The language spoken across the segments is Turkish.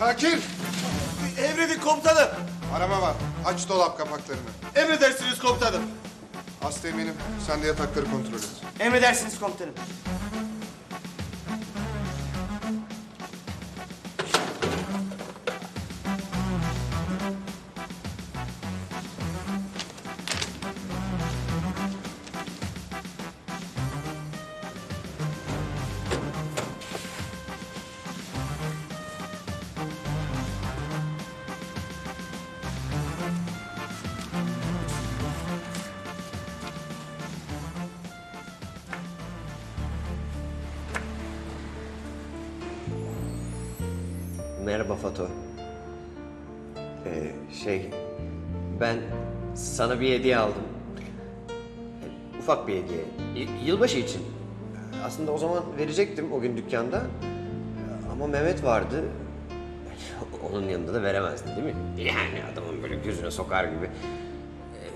Şakir! Emredin komutanım. Arama var. Aç dolap kapaklarını. Emredersiniz komutanım. Aslı eminim. Sen de yatakları kontrol et. Emredersiniz komutanım. Merhaba Fato. Ee, şey, ben sana bir hediye aldım. Ufak bir hediye. Y- yılbaşı için. Aslında o zaman verecektim o gün dükkanda. Ama Mehmet vardı. Onun yanında da veremezdin değil mi? Yani adamın böyle gözüne sokar gibi. Ee,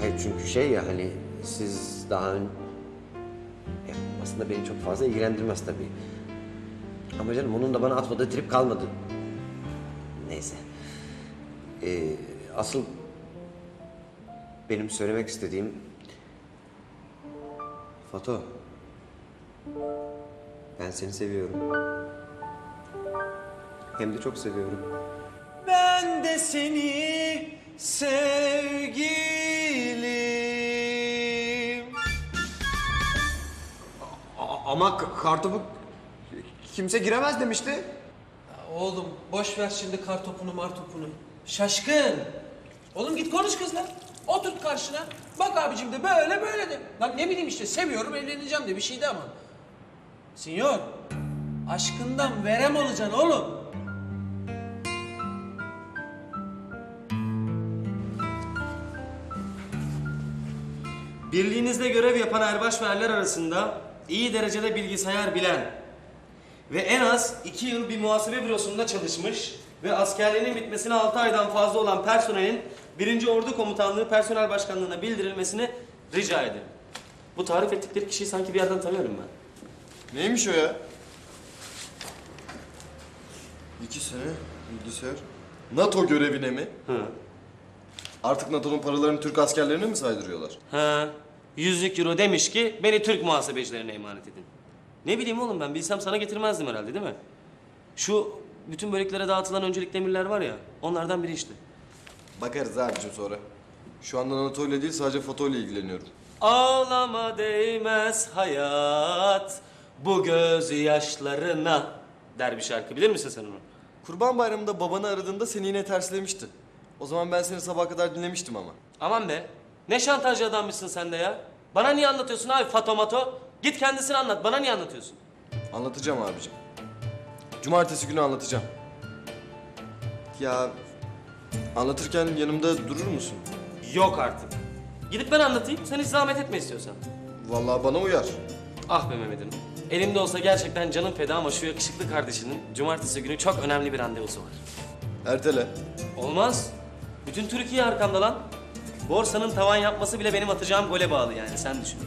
Hayır çünkü şey ya hani siz daha ön... Ya aslında beni çok fazla ilgilendirmez tabii. Ama canım onun da bana atmadığı trip kalmadı. Neyse. Ee, asıl benim söylemek istediğim... Fato. Ben seni seviyorum. Hem de çok seviyorum. Ben de seni sevgilim. ama kartopu kimse giremez demişti. Oğlum boş ver şimdi kar topunu mar topunu. Şaşkın. Oğlum git konuş kızla. Oturt karşına. Bak abicim de böyle böyle de. Lan ne bileyim işte seviyorum evleneceğim de bir şey de ama. Sinyor. Aşkından verem olacaksın oğlum. Birliğinizde görev yapan erbaş ve erler arasında iyi derecede bilgisayar bilen ve en az iki yıl bir muhasebe bürosunda çalışmış ve askerliğinin bitmesine 6 aydan fazla olan personelin 1. Ordu Komutanlığı Personel Başkanlığı'na bildirilmesini rica ederim. Bu tarif ettikleri kişiyi sanki bir yerden tanıyorum ben. Neymiş o ya? İki sene bilgisayar. NATO görevine mi? Hı. Artık NATO'nun paralarını Türk askerlerine mi saydırıyorlar? Ha, 100 euro demiş ki beni Türk muhasebecilerine emanet edin. Ne bileyim oğlum ben bilsem sana getirmezdim herhalde değil mi? Şu bütün böreklere dağıtılan öncelikli emirler var ya onlardan biri işte. Bakarız abicim sonra. Şu anda NATO ile değil sadece foto ile ilgileniyorum. Ağlama değmez hayat bu göz yaşlarına der bir şarkı bilir misin sen onu? Kurban Bayramı'nda babanı aradığında seni yine terslemişti. O zaman ben seni sabaha kadar dinlemiştim ama. Aman be ne şantajcı adammışsın sen de ya. Bana niye anlatıyorsun abi fatomato? Git kendisine anlat bana niye anlatıyorsun? Anlatacağım abicim. Cumartesi günü anlatacağım. Ya anlatırken yanımda durur musun? Yok artık. Gidip ben anlatayım sen hiç zahmet etme istiyorsan. Vallahi bana uyar. Ah be Mehmet'im. Elimde olsa gerçekten canım feda ama şu yakışıklı kardeşinin cumartesi günü çok önemli bir randevusu var. Ertele. Olmaz. Bütün Türkiye arkamda lan. Borsanın tavan yapması bile benim atacağım gole bağlı yani sen düşün.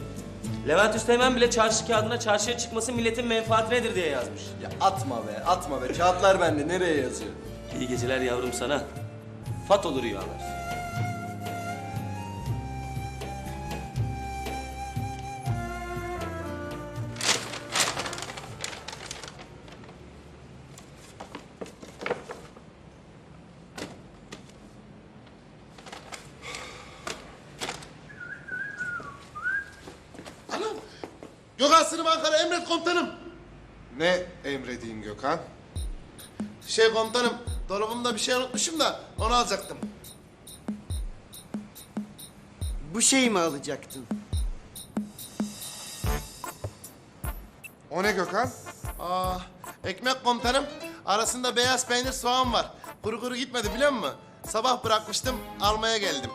Levent Üsteğmen bile çarşı kağıdına çarşıya çıkması milletin menfaatinedir diye yazmış. Ya atma be, atma be. Kağıtlar bende. Nereye yazıyor? İyi geceler yavrum sana. Fat olur rüyalar. Gökhan Sınıf Ankara emret komutanım. Ne emredeyim Gökhan? Şey komutanım, dolabımda bir şey unutmuşum da onu alacaktım. Bu şeyi mi alacaktın? O ne Gökhan? Aa, ekmek komutanım. Arasında beyaz peynir soğan var. Kuru kuru gitmedi biliyor musun? Sabah bırakmıştım, almaya geldim.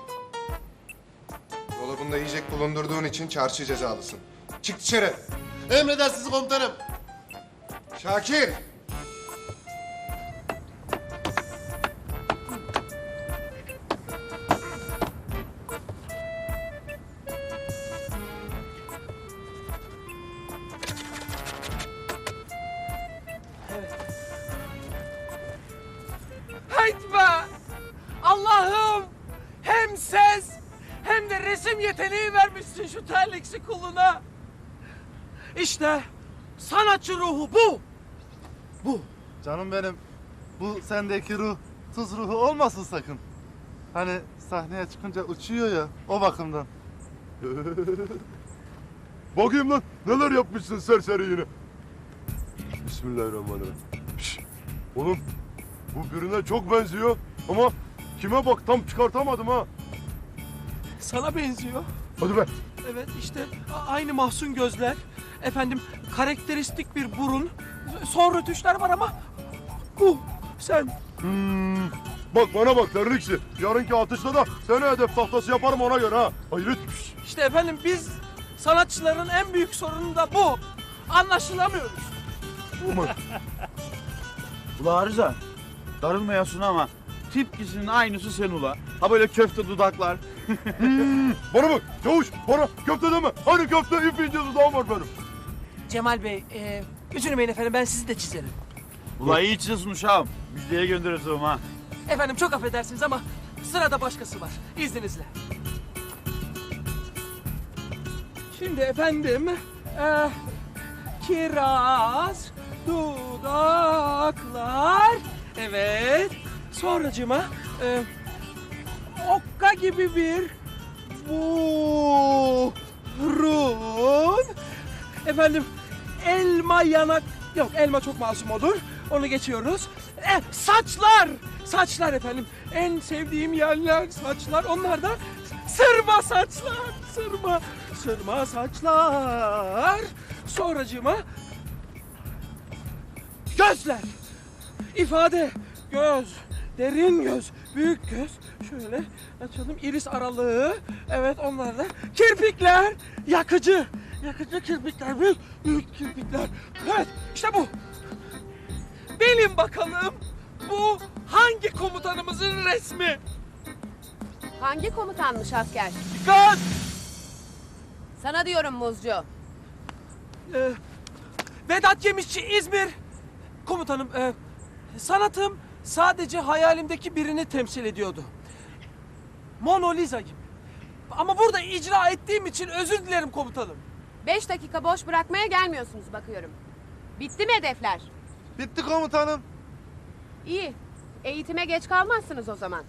Dolabında yiyecek bulundurduğun için çarşı cezalısın. Çık dışarı. Emredersiniz komutanım. Şakir. Haytma! Allah'ım! Hem ses hem de resim yeteneği vermişsin şu terliksi kuluna. İşte sanatçı ruhu bu. Bu. Canım benim bu sendeki ruh tuz ruhu olmasın sakın. Hani sahneye çıkınca uçuyor ya o bakımdan. Bakayım lan neler yapmışsın serseri yine. Bismillahirrahmanirrahim. Şş, oğlum bu birine çok benziyor ama kime bak tam çıkartamadım ha. Sana benziyor. Hadi be. Evet işte a- aynı mahzun gözler. Efendim karakteristik bir burun. Son rötuşlar var ama bu sen. Hmm, bak bana bak terliksi. Yarınki atışta da seni hedef tahtası yaparım ona göre ha. Hayret. İşte efendim biz sanatçıların en büyük sorunu da bu. Anlaşılamıyoruz. Ula Arıza, darılmayasın ama tipkisinin aynısı sen ula. Ha böyle köfte dudaklar. Bana bak çavuş bana köfte deme. Hani köfte ip ince dudağım var benim. Cemal Bey, e, üzülmeyin efendim ben sizi de çizerim. Ula iyi çizesin uşağım. Müjdeye göndereceğim ha. Efendim çok affedersiniz ama sırada başkası var. İzninizle. Şimdi efendim, e, kiraz, dudaklar, evet. Sonracıma e, okka gibi bir burun. Efendim elma yanak, yok elma çok masum olur. Onu geçiyoruz. E, saçlar, saçlar efendim. En sevdiğim yerler saçlar. Onlar da sırma saçlar, sırma, sırma saçlar. Sonracığıma gözler, ifade, göz, derin göz, büyük göz. Şöyle açalım iris aralığı. Evet onlar da kirpikler, yakıcı. Yakıcı kirpikler, büyük, büyük kirpikler. Evet işte bu. Bilin bakalım bu hangi komutanımızın resmi? Hangi komutanmış asker? Dikkat! Sana diyorum Muzcu. Ee, Vedat Yemişçi İzmir. Komutanım e, sanatım sadece hayalimdeki birini temsil ediyordu. Mona Lisa gibi. Ama burada icra ettiğim için özür dilerim komutanım. Beş dakika boş bırakmaya gelmiyorsunuz bakıyorum. Bitti mi hedefler? Bitti komutanım. İyi. Eğitime geç kalmazsınız o zaman.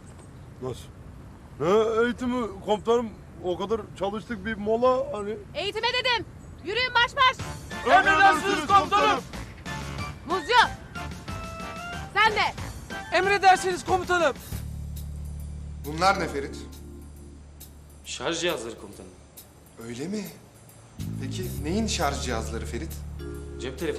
Nasıl? Ne eğitimi komutanım o kadar çalıştık bir mola hani. Eğitime dedim. Yürüyün marş marş. Emredersiniz komutanım. Muzcu. Sen de. Emredersiniz komutanım. Bunlar ne Ferit? Şarj cihazları komutanım. Öyle mi? Peki neyin şarj cihazları Ferit? Cep telefonu